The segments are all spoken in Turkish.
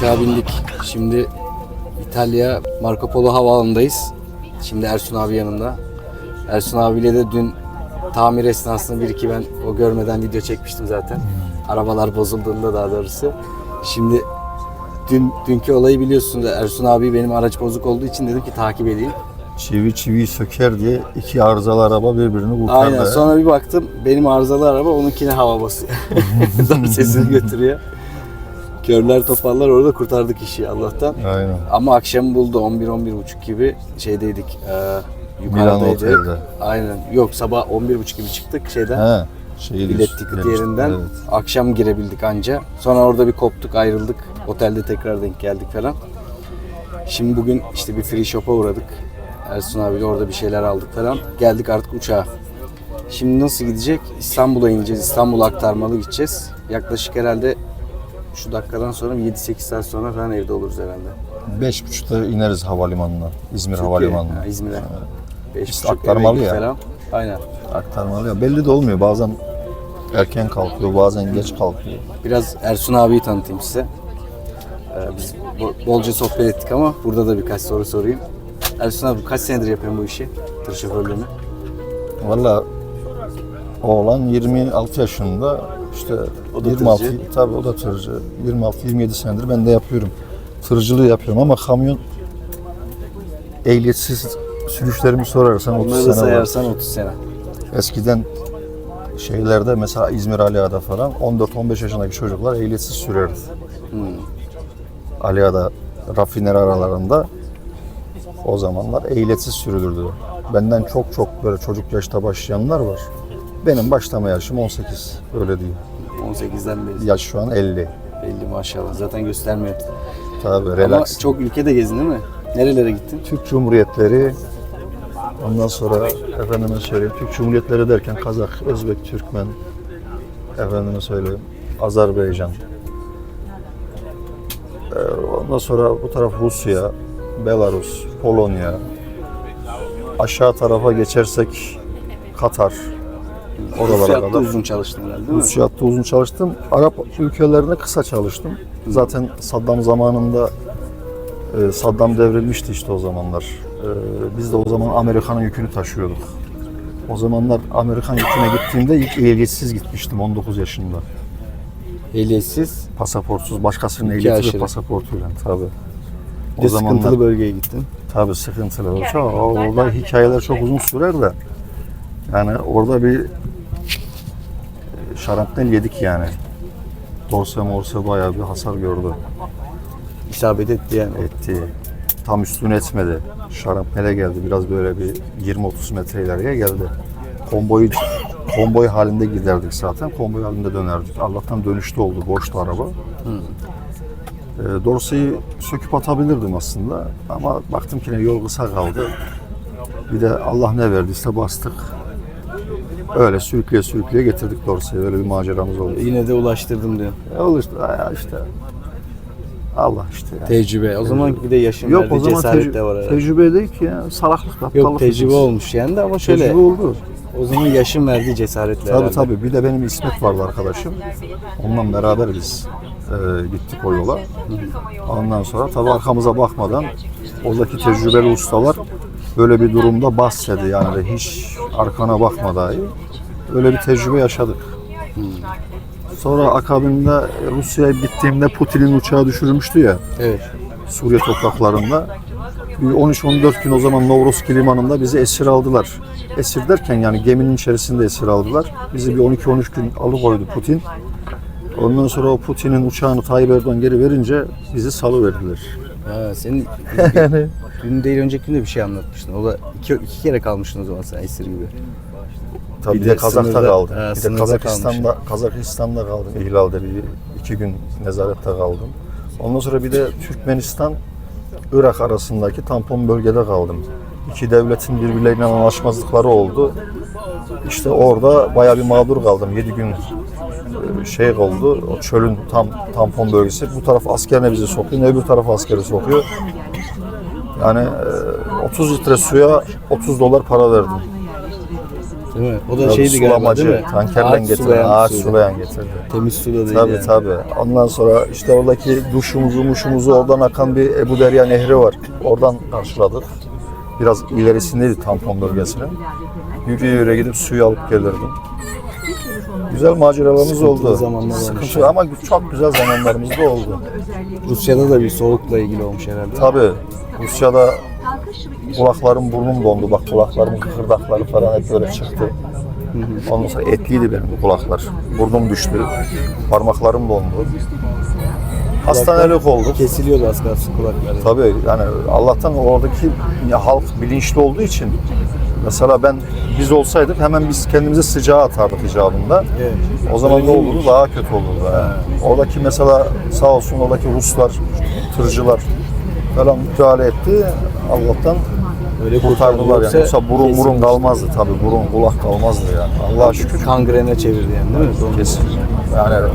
Uçağa bindik. Şimdi İtalya Marco Polo havaalanındayız. Şimdi Ersun abi yanında. Ersun abiyle de dün tamir esnasında bir iki ben o görmeden video çekmiştim zaten. Arabalar bozulduğunda daha doğrusu. Şimdi dün dünkü olayı biliyorsunuz. Ersun abi benim araç bozuk olduğu için dedim ki takip edeyim. Çivi çiviyi söker diye iki arızalı araba birbirini kurtardı. Aynen. Sonra bir baktım benim arızalı araba onunkine hava basıyor. Zar sesini götürüyor. Körler topallar orada kurtardık işi Allah'tan. Aynen. Ama akşam buldu 11-11.30 gibi şeydeydik. E, Milano yukarıdaydık. Otel'de. Aynen. Yok sabah 11.30 gibi çıktık şeyden. He. Bilet diyorsun, ticket demiştin, yerinden. Evet. Akşam girebildik anca. Sonra orada bir koptuk ayrıldık. Otelde tekrar denk geldik falan. Şimdi bugün işte bir free shop'a uğradık. Ersun abiyle orada bir şeyler aldık falan. Geldik artık uçağa. Şimdi nasıl gidecek? İstanbul'a ineceğiz. İstanbul'a aktarmalı gideceğiz. Yaklaşık herhalde şu dakikadan sonra bir 7-8 saat sonra falan evde oluruz herhalde. Beş buçukta ineriz havalimanına. İzmir Türkiye, Havalimanı'na. ha, İzmir'e. Beş İşte buçuk aktarmalı ya. Falan. Aynen. Aktarmalı ya. Belli de olmuyor. Bazen erken kalkıyor, bazen geç kalkıyor. Biraz Ersun abiyi tanıtayım size. Ee, biz bo- bolca sohbet ettik ama burada da birkaç soru sorayım. Ersun abi kaç senedir yapıyorsun bu işi? Tır şoförlüğünü. Valla oğlan 26 yaşında işte O da 26 tırcı. tabii o da tırcı. 26-27 senedir ben de yapıyorum. Tırcılığı yapıyorum ama kamyon ehliyetsiz sürüşlerimi sorarsan 30 Bunları da sene var. sayarsan 30 sene. Eskiden şeylerde mesela İzmir Aliağa'da falan 14-15 yaşındaki çocuklar ehliyetsiz sürerdi. Hmm. Aliağa'da rafineri aralarında o zamanlar ehliyetsiz sürülürdü. Benden çok çok böyle çocuk yaşta başlayanlar var. Benim başlama yaşım 18 öyle diyeyim. 18'den beri. Yaş şu an 50. Belli maşallah. Zaten göstermiyor. Tabii Ama relax. çok ülkede gezdin değil mi? Nerelere gittin? Türk Cumhuriyetleri ondan sonra efendime söyleyeyim Türk Cumhuriyetleri derken Kazak, Özbek, Türkmen efendime söyleyeyim Azerbaycan Ee, ondan sonra bu taraf Rusya, Belarus, Polonya aşağı tarafa geçersek Katar oralara Rusya'da kadar. uzun çalıştın herhalde değil mi? Rusya hattı uzun çalıştım. Arap ülkelerine kısa çalıştım. Zaten Saddam zamanında e, Saddam devrilmişti işte o zamanlar. E, Biz de o zaman Amerika'nın yükünü taşıyorduk. O zamanlar Amerikan yüküne gittiğimde ilk ehliyetsiz gitmiştim 19 yaşında. Ehliyetsiz. Pasaportsuz, başkasının ehliyeti aşırı. ve pasaportuyla tabii. Bir de sıkıntılı bölgeye gittin. Tabii sıkıntılı. Çok, orada hikayeler çok uzun sürer de. Yani orada bir e, şarapnel yedik yani. Dorse morse bayağı bir hasar gördü. İsabet etti yani. Etti. Tam üstüne etmedi. Şarapnele geldi. Biraz böyle bir 20-30 metre ileriye geldi. Konboy konboy halinde giderdik zaten. Konboy halinde dönerdik. Allah'tan dönüşte oldu. Boştu araba. E, Dorse'yi söküp atabilirdim aslında. Ama baktım ki ne yol kısa kaldı. Bir de Allah ne verdiyse bastık. Öyle sürükleye sürükleye getirdik Dorse'yi. Öyle bir maceramız oldu. Yine de ulaştırdım diyor. E, ya işte. Allah işte. Yani. Tecrübe. O zaman bir de yaşın Yok verdiği o zaman cesaret tecrü- de var herhalde. tecrübe değil ki ya. Salaklık, aptallık. Yok tecrübe meselesi. olmuş yani de ama şöyle Tecrübe oldu. o zaman yaşın verdiği cesaretle Tabii herhalde. tabii. Bir de benim İsmet vardı arkadaşım. Onunla beraber biz e, gittik o yola. Ondan sonra tabii arkamıza bakmadan oradaki tecrübeli ustalar böyle bir durumda bas dedi yani hiç arkana bakma dahi. Öyle bir tecrübe yaşadık. Sonra akabinde Rusya'ya gittiğimde Putin'in uçağı düşürmüştü ya. Evet. Suriye topraklarında. Bir 13-14 gün o zaman Novroski limanında bizi esir aldılar. Esir derken yani geminin içerisinde esir aldılar. Bizi bir 12-13 gün alıkoydu Putin. Ondan sonra o Putin'in uçağını Tayyip Erdoğan geri verince bizi salıverdiler. Ha, senin dün değil önceki gün de bir şey anlatmıştın. O da iki, iki kere kalmıştın o zaman sen esir gibi. tabii Bir de Kazak'ta sınırda- kaldım. ha, bir de Kazakistan'da, Kazakistan'da kaldım. İhlal'de bir iki gün nezarette kaldım. Ondan sonra bir de Türkmenistan Irak arasındaki tampon bölgede kaldım. İki devletin birbirleriyle anlaşmazlıkları oldu. İşte orada bayağı bir mağdur kaldım. 7 gün e, şey oldu. O çölün tam tampon bölgesi. Bu taraf askerine bizi sokuyor, öbür taraf askeri sokuyor. Yani e, 30 litre suya 30 dolar para verdim. Değil mi? O da Tabii şeydi galiba değil mi? tankerden getiren, sulayan ağaç sulayan getirdi. Temiz su da değil Tabii yani. tabii. Ondan sonra işte oradaki duşumuzu, muşumuzu oradan akan bir Ebu Derya Nehri var. Oradan karşıladık. Biraz ilerisindeydi tampon bölgesine. Yürüye yürüye gidip suyu alıp gelirdim. Güzel maceralarımız oldu. zamanlar olmuş. Sıkıntı ama çok güzel zamanlarımız da oldu. Rusya'da da bir soğukla ilgili olmuş herhalde. Tabii Rusya'da kulaklarım burnum dondu. Bak kulaklarımın kıkırdakları falan hep böyle çıktı. Ondan sonra etliydi benim bu kulaklar. Burnum düştü. Parmaklarım dondu. Hastanelik olduk. Kesiliyordu az kalsın kulakları. Tabii yani Allah'tan oradaki halk bilinçli olduğu için mesela ben biz olsaydık hemen biz kendimizi sıcağa atardık icabında. Evet. O zaman ne olurdu? Daha kötü olurdu. yani. Oradaki mesela sağ olsun oradaki Ruslar, tırcılar falan müdahale etti. Allah'tan Öyle kurtardılar yani. Yoksa burun burun kalmazdı tabii. Burun kulak kalmazdı yani. Allah'a şükür Kangrene çevirdi yani değil mi? Doğru. kesin. Yani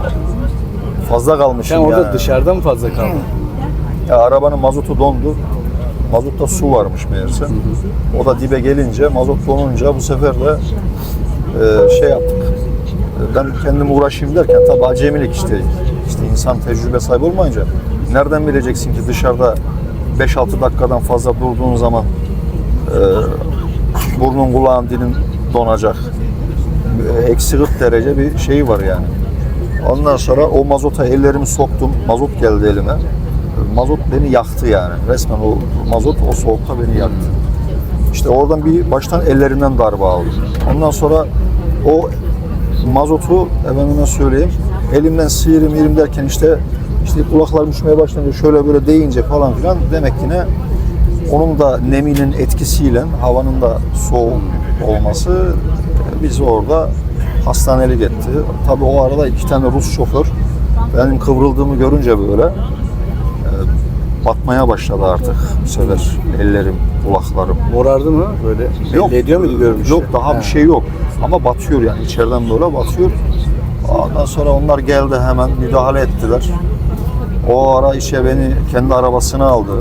fazla kalmışım Sen orada yani. dışarıda mı fazla kaldın? Ya arabanın mazotu dondu. Mazotта su varmış meğerse. O da dibe gelince, mazot donunca bu sefer de e, şey yaptık. E, Ben kendim uğraşayım derken tabii acemilik işte. İşte insan tecrübe sahibi olmayınca nereden bileceksin ki dışarıda 5-6 dakikadan fazla durduğun zaman e, burnun kulağın dilin donacak. E, Eksi 40 derece bir şey var yani. Ondan sonra o mazota ellerimi soktum. Mazot geldi elime. Mazot beni yaktı yani. Resmen o mazot o soğukta beni yaktı. İşte oradan bir baştan ellerinden darbe aldım. Ondan sonra o mazotu efendime söyleyeyim elimden sıyırım mirim derken işte işte kulaklarım üşümeye başlayınca şöyle böyle deyince falan filan demek ki ne onun da neminin etkisiyle havanın da soğuk olması bizi orada hastanelik etti. Tabii o arada iki tane Rus şoför benim kıvrıldığımı görünce böyle batmaya başladı artık bu sefer ellerim, kulaklarım. Morardı mı böyle? Belli ediyor muydu görmüşte? Yok daha bir şey yok. Ama batıyor yani içeriden böyle batıyor. Ondan sonra onlar geldi hemen müdahale ettiler. O ara işe beni kendi arabasına aldı.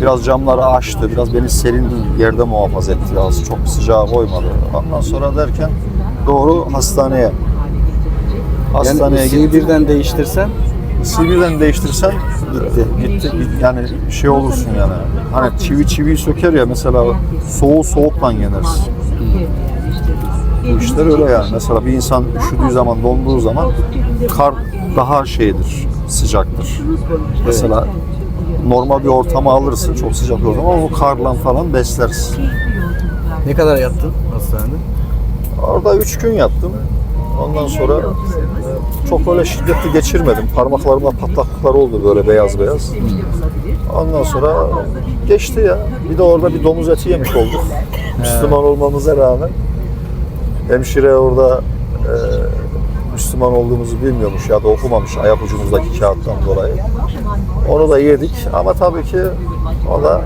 Biraz camları açtı. Biraz beni serin yerde muhafaza etti. Az çok sıcağa koymadı. Ondan sonra derken doğru hastaneye. Hastaneye Yani gittim. birden değiştirsen Sivilden değiştirsen gitti. Gitti. Yani şey olursun yani. Hani çivi çiviyi söker ya mesela soğuğu soğukla yenersin. Bu işler öyle yani. Mesela bir insan üşüdüğü zaman, donduğu zaman kar daha şeydir, sıcaktır. Mesela normal bir ortama alırsın, çok sıcak ortam ama o karla falan beslersin. ne kadar yattın hastanede? Orada üç gün yattım. Ondan sonra çok öyle şiddetli geçirmedim. Parmaklarımda patlaklıklar oldu böyle beyaz beyaz. Ondan sonra geçti ya. Bir de orada bir domuz eti yemiş olduk. Müslüman olmamıza rağmen. Hemşire orada e, Müslüman olduğumuzu bilmiyormuş ya da okumamış ayak ucumuzdaki kağıttan dolayı. Onu da yedik ama tabii ki o da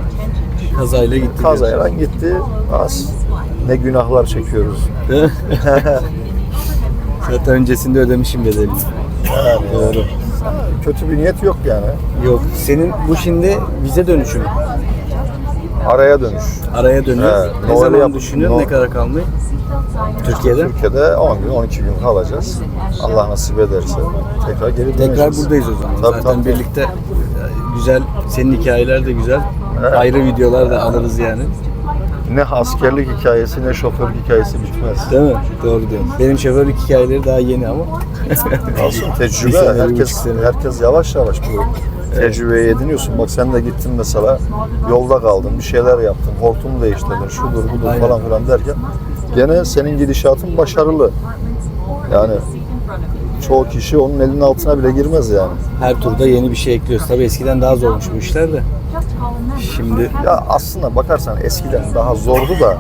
Kazayla gitti. kazayla gitti. Az ne günahlar çekiyoruz. Zaten öncesinde ödemişim bedelini. Doğru. kötü bir niyet yok yani. Yok. Senin bu şimdi vize dönüşü mü? Araya dönüş. Araya dönüyor. Evet, ne Noel'i zaman yap- düşünüyorsun? No- Ne kadar kalmayı? Türkiye'de. Türkiye'de 10 gün, 12 gün kalacağız. Allah nasip ederse tekrar geri döneceğiz. Tekrar buradayız o zaman. Tabii, Zaten tabii. birlikte e, güzel, senin hikayeler de güzel. Evet. Ayrı videolar da alırız yani. Ne askerlik hikayesi ne şoförlük hikayesi bitmez. Değil mi? Doğru diyorsun. Benim şoförlük hikayeleri daha yeni ama. Olsun Bir tecrübe. sene, herkes herkes yavaş yavaş bu tecrübeyi ediniyorsun. Bak sen de gittin mesela yolda kaldın, bir şeyler yaptın, hortumu değiştirdin, şudur budur Aynen. falan filan derken gene senin gidişatın başarılı. Yani çoğu kişi onun elinin altına bile girmez yani. Her turda yeni bir şey ekliyoruz. Tabii eskiden daha zormuş bu işler de. Şimdi Ya aslında bakarsan eskiden daha zordu da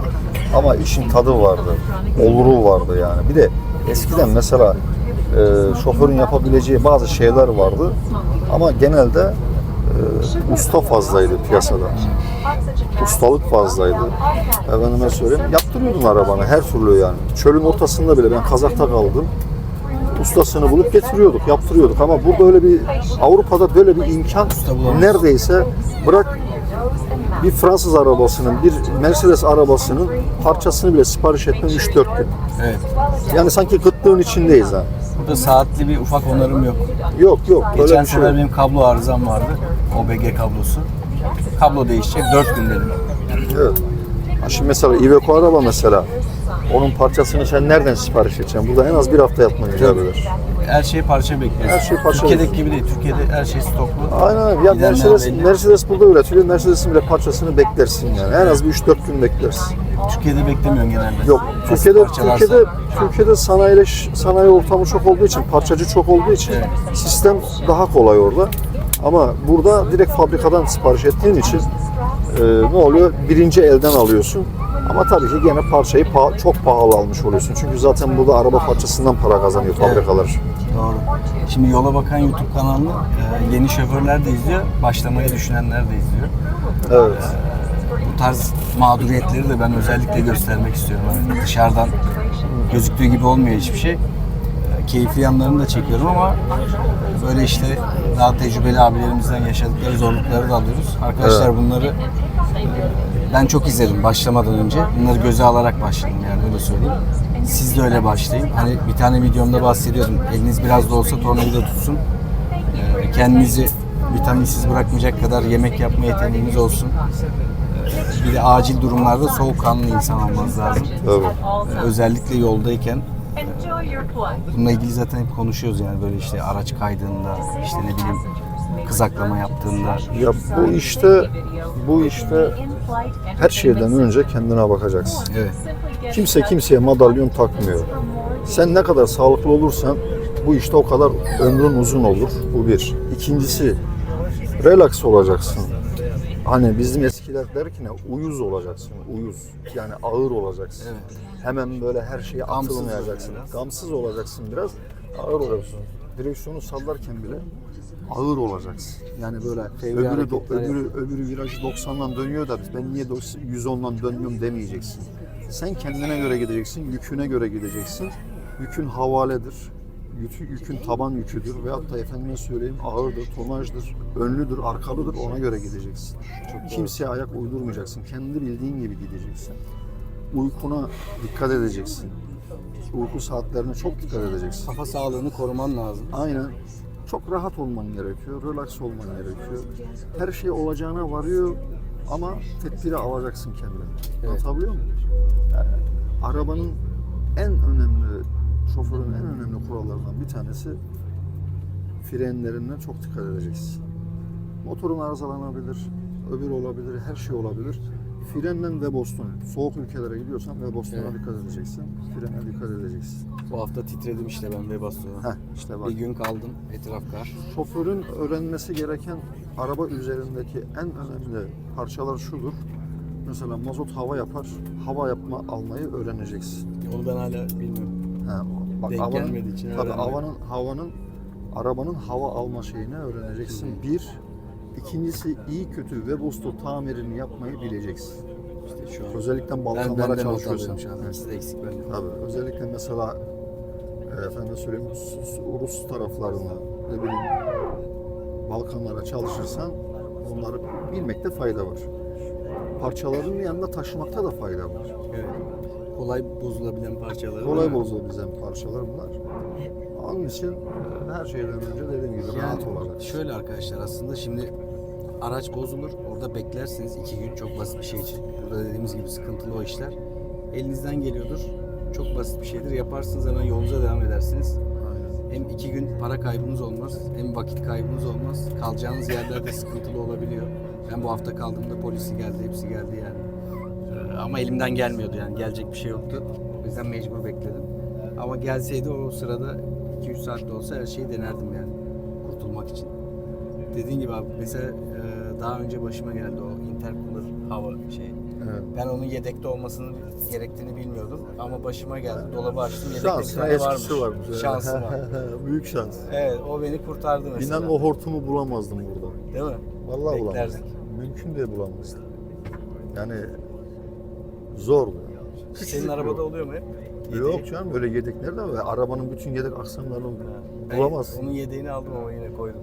ama işin tadı vardı. Oluru vardı yani. Bir de eskiden mesela e, şoförün yapabileceği bazı şeyler vardı ama genelde e, usta fazlaydı piyasada. Ustalık fazlaydı. Efendime söyleyeyim. Yaptırıyordun arabanı her türlü yani. Çölün ortasında bile ben kazakta kaldım. Ustasını bulup getiriyorduk, yaptırıyorduk ama burada öyle bir Avrupa'da böyle bir imkan neredeyse bırak bir Fransız arabasının, bir Mercedes arabasının parçasını bile sipariş etmem 3-4 gün. Evet. Yani sanki kıtlığın içindeyiz ha. Burada saatli bir ufak onarım yok. Yok yok Geçen bir şey sefer yok. benim kablo arızam vardı. OBG kablosu. Kablo değişecek 4 gün dedim. Evet. Ha Şimdi mesela Iveco araba mesela onun parçasını sen nereden sipariş edeceksin? Burada en az bir hafta yatman icap eder. Her şey parça bekliyoruz. Her şey parça Türkiye'deki gibi değil. Türkiye'de her şey stoklu. Aynen öyle. Ya Gidenler Mercedes, belli. Mercedes burada üretiliyor. Mercedes'in bile parçasını beklersin yani. En az bir 3-4 gün beklersin. Türkiye'de beklemiyorsun genelde. Yok. Basit Türkiye'de parça varsa- Türkiye'de Türkiye'de sanayi sanayi ortamı çok olduğu için, parçacı çok olduğu için sistem daha kolay orada. Ama burada direkt fabrikadan sipariş ettiğin için e, ne oluyor? Birinci elden alıyorsun. Ama tabii ki gene parçayı pa- çok pahalı almış oluyorsun. Çünkü zaten burada araba parçasından para kazanıyor fabrikalar. Doğru. Şimdi Yola Bakan YouTube kanalını e, yeni şoförler de izliyor, başlamayı düşünenler de izliyor. Evet. Bu tarz mağduriyetleri de ben özellikle göstermek istiyorum. Hani dışarıdan gözüktüğü gibi olmuyor hiçbir şey. E, Keyifli yanlarını da çekiyorum ama böyle işte daha tecrübeli abilerimizden yaşadıkları zorlukları da alıyoruz. Arkadaşlar Evet. bunları e, ben çok izledim başlamadan önce. Bunları göze alarak başladım yani öyle söyleyeyim. Siz de öyle başlayın. Hani bir tane videomda bahsediyordum. Eliniz biraz da olsa tornavida tutsun. Ee, kendinizi vitaminsiz bırakmayacak kadar yemek yapma yeteneğiniz olsun. Ee, Bir de acil durumlarda soğukkanlı insan olmanız lazım. Tabii. Ee, Özellikle yoldayken bununla ilgili zaten hep konuşuyoruz yani böyle işte araç kaydığında, işte ne bileyim kızaklama yaptığında. Ya bu işte bu işte her şeyden önce kendine bakacaksın. Evet. Kimse kimseye madalyon takmıyor. Sen ne kadar sağlıklı olursan bu işte o kadar ömrün uzun olur. Bu bir. İkincisi relax olacaksın. Hani bizim eskiler der ki ne uyuz olacaksın. Uyuz. Yani ağır olacaksın. Evet. Hemen böyle her şeye atılmayacaksın. Gamsız olacaksın biraz. Ağır olacaksın. Direksiyonu sallarken bile ağır olacaksın. Yani böyle öbürü, hareketler öbürü, öbürü virajı 90'dan dönüyor da ben niye 110'dan dönüyorum demeyeceksin. Sen kendine göre gideceksin, yüküne göre gideceksin. Yükün havaledir, yükü, yükün taban yüküdür veyahut da efendime söyleyeyim ağırdır, tonajdır, önlüdür, arkalıdır ona göre gideceksin. Kimseye ayak uydurmayacaksın, kendi bildiğin gibi gideceksin. Uykuna dikkat edeceksin. Uyku saatlerine çok dikkat edeceksin. Kafa sağlığını koruman lazım. Aynen. Çok rahat olman gerekiyor, relax olman gerekiyor. Her şey olacağına varıyor ama tedbiri alacaksın kendine. Evet. Anlatabiliyor muyum? Yani arabanın en önemli, şoförün en önemli kurallarından bir tanesi frenlerinden çok dikkat edeceksin. Motorun arızalanabilir, öbür olabilir, her şey olabilir. Frenle ve boston. Soğuk ülkelere gidiyorsan ve bostona Evet. dikkat edeceksin. Frene dikkat edeceksin. Bu hafta titredim işte ben Webasto'ya. Heh, işte bak. Bir gün kaldım etraf kar. Şoförün öğrenmesi gereken araba üzerindeki en önemli parçalar şudur. Mesela mazot hava yapar, hava yapma almayı öğreneceksin. Onu ben hala bilmiyorum. Ha, bak Denk havanın, gelmediği için tabii öğrenmek. havanın, havanın, arabanın hava alma şeyini öğreneceksin. Bir. İkincisi iyi kötü Webusto tamirini yapmayı bileceksin. İşte şu an. Özellikle Ben, balkanlara ben çalışıyorsan. alıyorum şu an. Siz de eksik bende. Tabii özellikle mesela e, efendim söyleyeyim Rus, taraflarına ne bileyim Balkanlara çalışırsan onları bilmekte fayda var. Parçaların yanında taşımakta da fayda var. Evet. Kolay bozulabilen parçaları. Kolay var. bozulabilen parçalar bunlar. Onun için her şeyden önce dediğim gibi rahat Yani olacak. şöyle arkadaşlar aslında şimdi araç bozulur. Orada beklersiniz iki gün çok basit bir şey için. Burada dediğimiz gibi sıkıntılı o işler. Elinizden geliyordur. Çok basit bir şeydir. Yaparsınız hemen yolunuza devam edersiniz. Hem iki gün para kaybınız olmaz, hem vakit kaybınız olmaz. Kalacağınız yerlerde sıkıntılı olabiliyor. Ben bu hafta kaldığımda polisi geldi, hepsi geldi yani. Ee, Ama elimden gelmiyordu yani, gelecek bir şey yoktu. O yüzden mecbur bekledim. Ama gelseydi o sırada 2-3 saatte olsa her şeyi denerdim yani kurtulmak için. Dediğin gibi abi mesela e, daha önce başıma geldi o intercooler hava şey. Evet. Ben onun yedekte olmasının gerektiğini bilmiyordum ama başıma geldi. Dolabı açtım yedekte bir Şans, tane eskisi varmış. varmış. Şansım var. Büyük şans. Evet o beni kurtardı mesela. İnan o hortumu bulamazdım burada. Değil mi? Vallahi Beklerdik. bulamazdım. Mümkün değil bulamazdım. Yani zordu. Senin arabada bir- oluyor mu hep? Yok canım öyle yedekler de var. Arabanın bütün yedek aksamlarını bulamazsın. Onun yedeğini aldım ama yine koydum.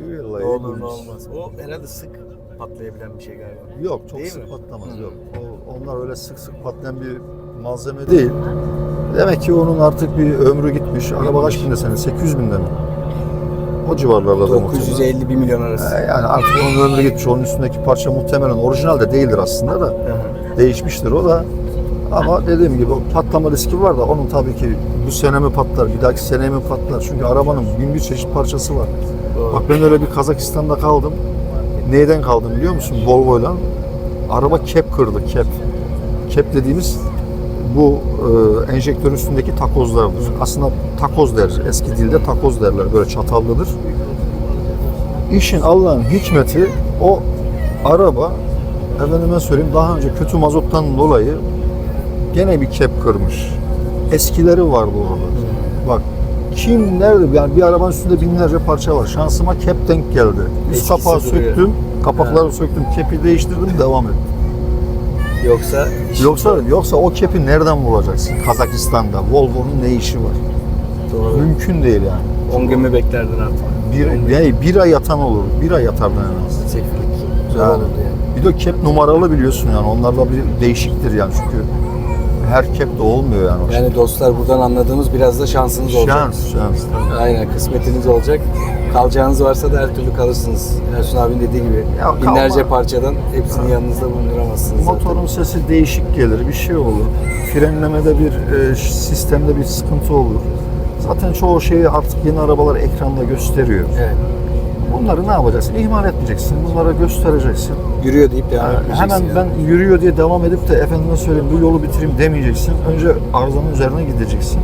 Vallahi Ne olur ne olmaz. O herhalde sık. patlayabilen bir şey galiba. Yok çok Değil sık mi? patlamaz Hı. yok. O, onlar öyle sık sık patlayan bir malzeme değil. Demek ki onun artık bir ömrü gitmiş. Araba kaç binde senin? 800 binde mi? O civarlarda da muhtemelen. 950 1 milyon arası. Ee, Yani artık onun ömrü gitmiş. Onun üstündeki parça muhtemelen orijinal de değildir aslında da. Hı hı. Değişmiştir o da. Ama dediğim gibi o patlama riski var da onun tabii ki bu sene mi patlar, bir dahaki sene mi patlar? Çünkü arabanın bin bir çeşit parçası var. Bak ben öyle bir Kazakistan'da kaldım. Neyden kaldım biliyor musun? Volvo'yla. Araba kep kırdı, kep. Kep dediğimiz bu e, enjektörün üstündeki takozlardır. Aslında takoz deriz. Eski dilde takoz derler. Böyle çatallıdır. İşin Allah'ın hikmeti o araba efendime söyleyeyim daha önce kötü mazottan dolayı gene bir kep kırmış. Eskileri vardı orada. Bak kim nerede yani bir arabanın üstünde binlerce parça var. Şansıma kep denk geldi. Üst Eskisi kapağı duruyor. söktüm, kapakları söktüm, kepi değiştirdim, devam ettim. Yoksa iş- Yoksa yoksa o kepi nereden bulacaksın? Kazakistan'da Volvo'nun ne işi var? Doğru. Mümkün değil yani. 10 gün mü beklerdin artık? Bir, yani bir ay yatan olur. Bir ay yatardan en az. Çiftlik. Zor Yani. olurdu yani. Bir de kep numaralı biliyorsun yani. Onlarla bir değişiktir yani çünkü her kep de olmuyor yani. o Yani dostlar buradan anladığımız biraz da şansınız olacak. Şans, şans. Aynen kısmetiniz olacak. Kalacağınız varsa da her türlü kalırsınız. Ersun abinin dediği gibi Ya binlerce kalma. parçadan hepsini yanınızda bulunduramazsınız zaten. Motorun sesi değişik gelir, bir şey olur. Frenlemede bir e, sistemde bir sıkıntı olur. Zaten çoğu şeyi artık yeni arabalar ekranda gösteriyor. Evet. Bunları ne yapacaksın? İhmal etmeyeceksin. Bunlara göstereceksin. Yürüyor deyip devam Yani etmeyeceksin. hemen yani. ben yürüyor diye devam edip de efendime söyleyeyim bu yolu bitireyim demeyeceksin. Önce arızanın üzerine gideceksin.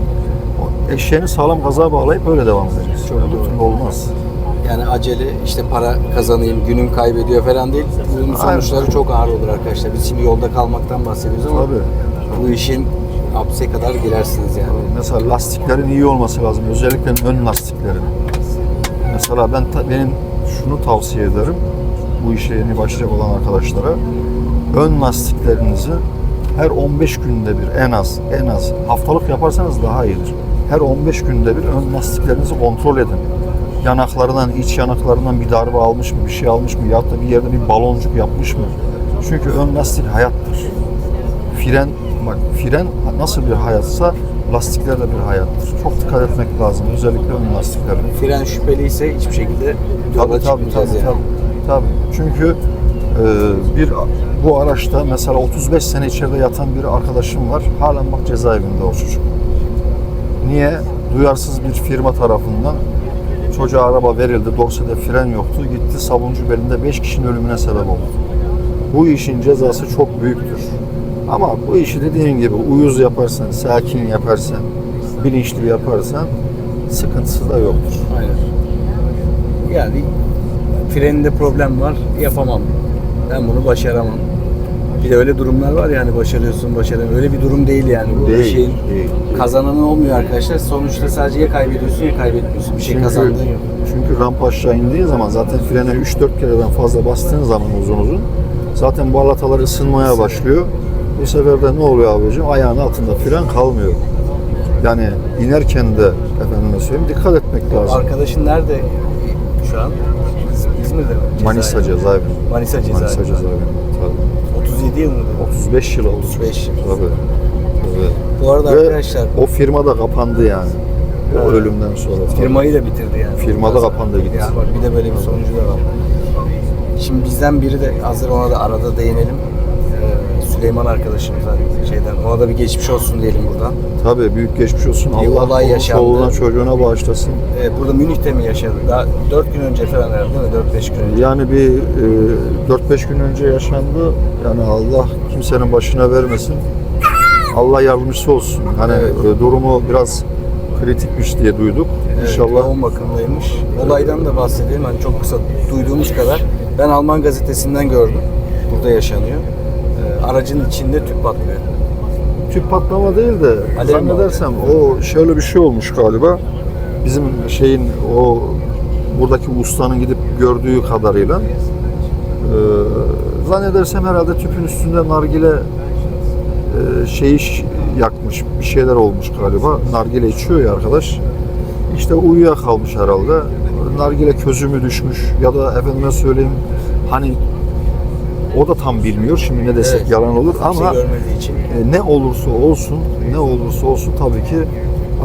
O eşeğini sağlam gaza bağlayıp öyle devam edeceksin. Çok Öbür türlü olmaz. Yani acele işte para kazanayım, günüm kaybediyor falan değil. Bunun Aynen. sonuçları çok ağır olur arkadaşlar. Biz şimdi yolda kalmaktan bahsediyoruz ama Tabii. bu işin hapse kadar girersiniz yani. Mesela lastiklerin iyi olması lazım. Özellikle ön lastiklerin. Mesela ben benim şunu tavsiye ederim. Bu işe yeni başlayacak olan arkadaşlara. Ön lastiklerinizi her 15 günde bir en az en az haftalık yaparsanız daha iyidir. Her 15 günde bir ön lastiklerinizi kontrol edin. Yanaklarından, iç yanaklarından bir darbe almış mı, bir şey almış mı, ya da bir yerde bir baloncuk yapmış mı? Çünkü ön lastik hayattır. Fren, bak fren nasıl bir hayatsa lastikler de bir hayattır. Çok dikkat etmek lazım. Özellikle ön lastiklere. Fren şüpheliyse hiçbir şekilde yola Tabii tabii tabii, yani. tabii, tabii. Çünkü e, bir bu araçta mesela 35 sene içeride yatan bir arkadaşım var. Halen bak cezaevinde o çocuk. Niye? Duyarsız bir firma tarafından çocuğa araba verildi. Dorsede fren yoktu. Gitti sabuncu belinde 5 kişinin ölümüne sebep oldu. Bu işin cezası çok büyüktür. Ama bu işi dediğin gibi uyuz yaparsan, sakin yaparsan, bilinçli yaparsan sıkıntısı da yoktur. Aynen. Yani freninde problem var, yapamam. Ben bunu başaramam. Bir de öyle durumlar var yani başarıyorsun, başaramıyorsun. Öyle bir durum değil yani bu Değil, şeyin. değil. Kazananı olmuyor arkadaşlar. Sonuçta sadece ya kaybediyorsun ya kaybetmiyorsun. Bir şey Çünkü- kazandığın yok. Çünkü rampa aşağı indiğin zaman zaten frene 3-4 kereden fazla bastığın zaman uzun uzun zaten balatalar ısınmaya başlıyor. Bu sefer de ne oluyor abicim? Ayağın altında fren kalmıyor. Yani inerken de efendime söyleyeyim dikkat etmek lazım. Arkadaşın nerede şu an? İz- İzmir'de mi? Manisa Cezaevi. Manisa cezaevi. Manisa cezaevi. Tabii. 37 yıl mı? 35 yıl oldu. 35 yıl. Tabii. Tabii. Bu arada Ve arkadaşlar o firma da kapandı yani. O Ha. ölümden sonra. Firmayı da bitirdi yani. Firma da kapandı gitti. Ya bak bir de böyle bir sonucu da var. Şimdi bizden biri de hazır ona da arada değinelim. Ee, Süleyman arkadaşımıza şeyden ona da bir geçmiş olsun diyelim buradan. Tabii büyük geçmiş olsun. Bir Allah olay onun yaşandı. çoluğuna çocuğuna bağışlasın. Ee, burada Münih'te mi yaşadı? Daha 4 gün önce falan herhalde değil mi? 4-5 gün önce. Yani bir e, 4-5 gün önce yaşandı. Yani Allah kimsenin başına vermesin. Allah yardımcısı olsun. Hani Evet. e, durumu biraz kritikmiş diye duyduk. Evet, İnşallah yoğun bakımdaymış. Olaydan da bahsedelim. Hani çok kısa duyduğumuz kadar. Ben Alman gazetesinden gördüm. Burada yaşanıyor. Aracın içinde tüp patlıyor. tüp patlama değil de Alev zannedersem o şöyle bir şey olmuş galiba. Bizim şeyin o buradaki ustanın gidip gördüğü kadarıyla e, zannedersem herhalde tüpün üstünde nargile e, şeyi ş- yakmış bir şeyler olmuş galiba. Nargile içiyor ya arkadaş. İşte uyuyakalmış herhalde. Nargile közü mü düşmüş ya da efendime söyleyeyim hani O da tam bilmiyor. Şimdi ne desek Evet. yalan olur ama için. e, ne olursa olsun, ne olursa olsun tabii ki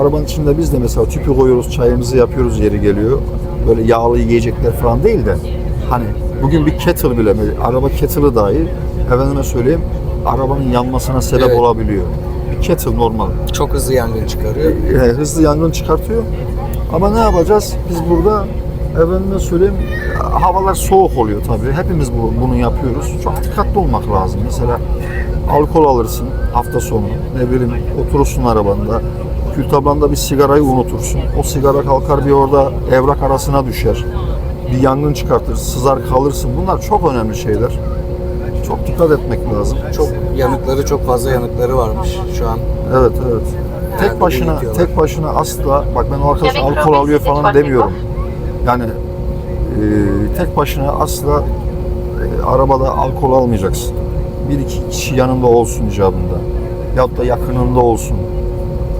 arabanın içinde biz de mesela tüpü koyuyoruz, çayımızı yapıyoruz yeri geliyor. Böyle yağlı yiyecekler falan değil de hani bugün bir kettle bile, araba kettle'ı dahi efendime söyleyeyim arabanın yanmasına sebep Evet. olabiliyor. Bir kettle normal. Çok hızlı yangın çıkarıyor. E, hızlı yangın çıkartıyor. Ama ne yapacağız? Biz burada efendime söyleyeyim havalar soğuk oluyor tabii. Hepimiz bu, bunu yapıyoruz. Çok dikkatli olmak lazım. Mesela alkol alırsın hafta sonu. Ne bileyim oturursun arabanda. Kül tablanda bir sigarayı unutursun. O sigara kalkar bir orada evrak arasına düşer. Bir yangın çıkartır, sızar kalırsın. Bunlar çok önemli şeyler. Çok dikkat etmek lazım. Çok yanıkları çok fazla yanıkları varmış şu an. Evet evet. Tek başına tek başına asla bak ben o arkadaş alkol alıyor falan demiyorum. Yani e, tek başına asla e, arabada alkol almayacaksın. Bir iki kişi yanında olsun icabında. Yahut da yakınında olsun.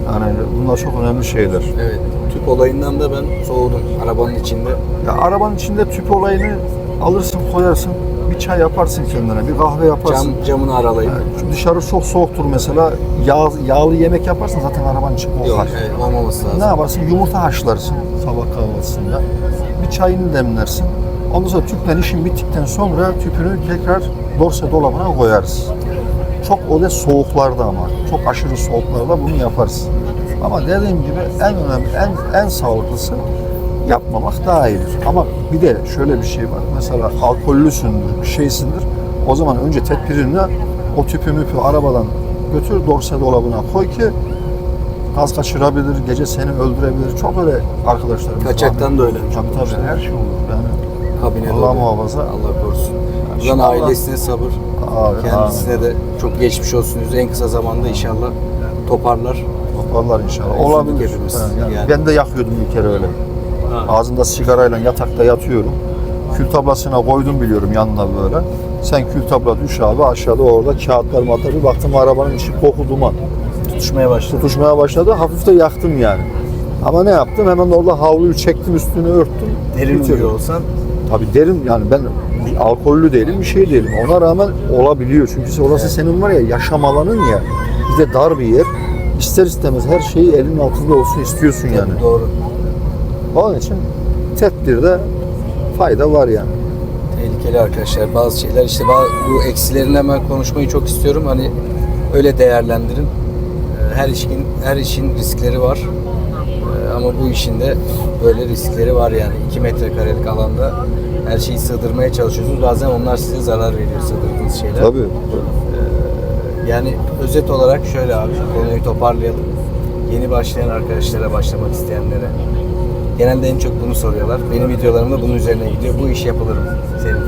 Yani bunlar çok önemli şeyler. Evet. Tüp olayından da ben soğudum arabanın içinde. Ya arabanın içinde tüp olayını alırsın koyarsın. Bir çay yaparsın kendine, bir kahve yaparsın. Cam, camını aralayıp. Yani dışarı çok soğuktur mesela. Yağ, yağlı yemek yaparsın zaten arabanın içi kokar. Yok, evet, olmaması lazım. Ne yaparsın? Yumurta haşlarsın sabah kahvaltısında. Bir çayını demlersin. Ondan sonra tüplen işin bittikten sonra tüpünü tekrar dorse dolabına koyarız. Çok öyle soğuklarda ama, çok aşırı soğuklarda bunu yaparız. Ama dediğim gibi en önemli, en, en sağlıklısı yapmamak daha iyidir. Ama bir de şöyle bir şey var. Mesela alkollüsündür, bir şeysindir. O zaman önce tedbirini o tüpü müpü arabadan götür dorse dolabına koy ki gaz kaçırabilir, gece seni öldürebilir. Çok öyle arkadaşlarımız var. Kaçaktan da öyle. Tabii tabii her şey olur. Yani Kabine Allah doğru. muhafaza. Allah korusun. Buradan İnşallah. ailesine sabır. Abi, Kendisine de çok geçmiş olsun. En kısa zamanda inşallah toparlar. Toparlar inşallah. Üzüldük Olabilir. hepimiz. Ha, yani Yani. Ben de yakıyordum bir kere öyle. Ağzımda sigarayla yatakta yatıyorum. Kül tablasına koydum biliyorum yanına böyle. Sen kül tabla düş abi aşağıda orada kağıtlar matlar bir baktım arabanın içi koku duman. Tutuşmaya başladı. Tutuşmaya başladı. Hafif de yaktım yani. Ama ne yaptım? Hemen orada havluyu çektim üstünü örttüm. Derin bitirdim. uyuyor olsan Tabii derim yani ben alkollü değilim bir şey değilim. Ona rağmen olabiliyor. Çünkü orası senin var ya yaşam alanın ya. Bir de dar bir yer. İster istemez her şeyi elin altında olsun istiyorsun yani. doğru. Onun için tedbirde fayda var yani. Tehlikeli arkadaşlar. Bazı şeyler işte bu eksilerini hemen konuşmayı çok istiyorum. Hani öyle değerlendirin. Her işin her işin riskleri var. Ee, Ama bu işin de böyle riskleri var yani. 2 metrekarelik alanda her şeyi sığdırmaya çalışıyorsunuz. Bazen onlar size zarar veriyor sığdırdığınız şeyler. Tabii. Yani özet olarak şöyle abi konuyu toparlayalım. Yeni başlayan arkadaşlara başlamak isteyenlere. Genelde en çok bunu soruyorlar. Benim videolarım da bunun üzerine gidiyor. Bu iş yapılır mı? Senin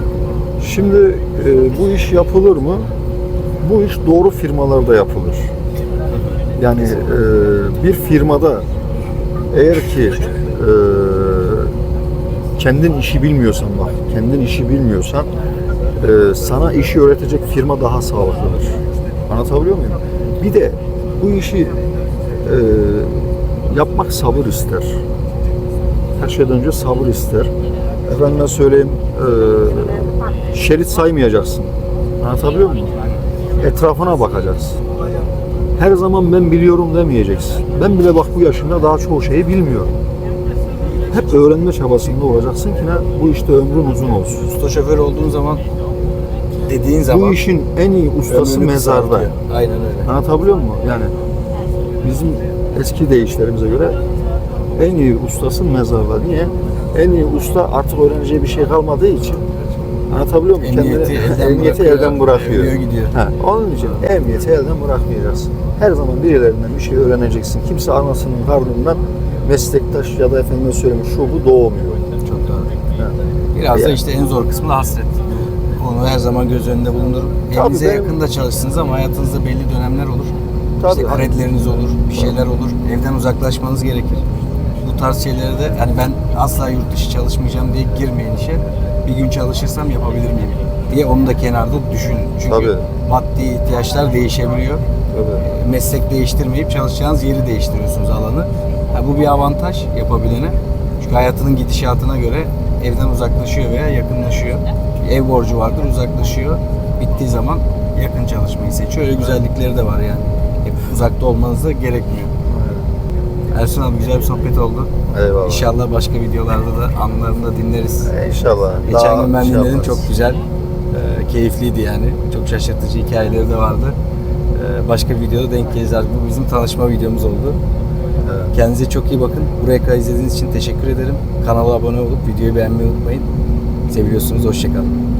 Şimdi e, bu iş yapılır mı? Bu iş doğru firmalarda yapılır. Yani e, bir firmada eğer ki e, kendin işi bilmiyorsan bak, kendin işi bilmiyorsan e, sana işi öğretecek firma daha sağlıklıdır. Anlatabiliyor muyum? Bir de bu işi e, yapmak sabır ister. Her şeyden önce sabır ister. Efendime söyleyeyim, e, şerit saymayacaksın. Anlatabiliyor muyum? Etrafına bakacaksın. Her zaman ben biliyorum demeyeceksin. Ben bile bak bu yaşımda daha çoğu şeyi bilmiyorum. Hep öğrenme çabasında olacaksın ki ne? Bu işte ömrün uzun olsun. usta şoför olduğun zaman dediğin zaman Bu işin en iyi ustası ömrünü mezarda. kısaltıyor. Aynen öyle. Anlatabiliyor muyum? Yani bizim eski deyişlerimize göre en iyi ustası mezarda. Niye? En iyi usta artık öğreneceği bir şey kalmadığı için anlatabiliyor muyum? Emniyeti elden emniyeti bırakıyor, elden bırakıyor. gidiyor. Ha, onun için emniyeti elden bırakmayacaksın. Her zaman birilerinden bir şey öğreneceksin. Kimse anasının karnından meslektaş ya da efendime söyleyeyim şu bu doğmuyor. Çok doğru. Biraz da Yani. işte en zor kısmı da hasret. Onu her zaman göz önünde Evinize benim- yakında çalışsınız ama hayatınızda belli dönemler olur. Tabii. İşte kredileriniz olur, bir şeyler olur. Evden uzaklaşmanız gerekir. Bu tarz şeylere de hani ben asla yurt dışı çalışmayacağım diye girmeyin işe. Bir gün çalışırsam yapabilir miyim diye onu da kenarda düşünün. Çünkü Tabii. maddi ihtiyaçlar değişebiliyor. Tabii. Meslek değiştirmeyip çalışacağınız yeri değiştiriyorsunuz alanı. Ha, bu bir avantaj yapabilene. Çünkü hayatının gidişatına göre evden uzaklaşıyor veya yakınlaşıyor. Ev borcu vardır uzaklaşıyor. bittiği zaman yakın çalışmayı seçiyor. Öyle güzellikleri de var yani. Hep uzakta olmanız da gerekmiyor. Ersun abi güzel bir sohbet oldu. Eyvallah. İnşallah başka videolarda da anlarını da dinleriz. E, İnşallah. Geçen Daha gün ben şey dinledim çok güzel. Ee, keyifliydi yani. Çok şaşırtıcı hikayeleri de vardı. Ee, başka videoda denk artık. Bu bizim tanışma videomuz oldu. Evet. Kendinize çok iyi bakın. Buraya kadar izlediğiniz için teşekkür ederim. Kanala abone olup videoyu beğenmeyi unutmayın. Seviyorsunuz. Hoşçakalın.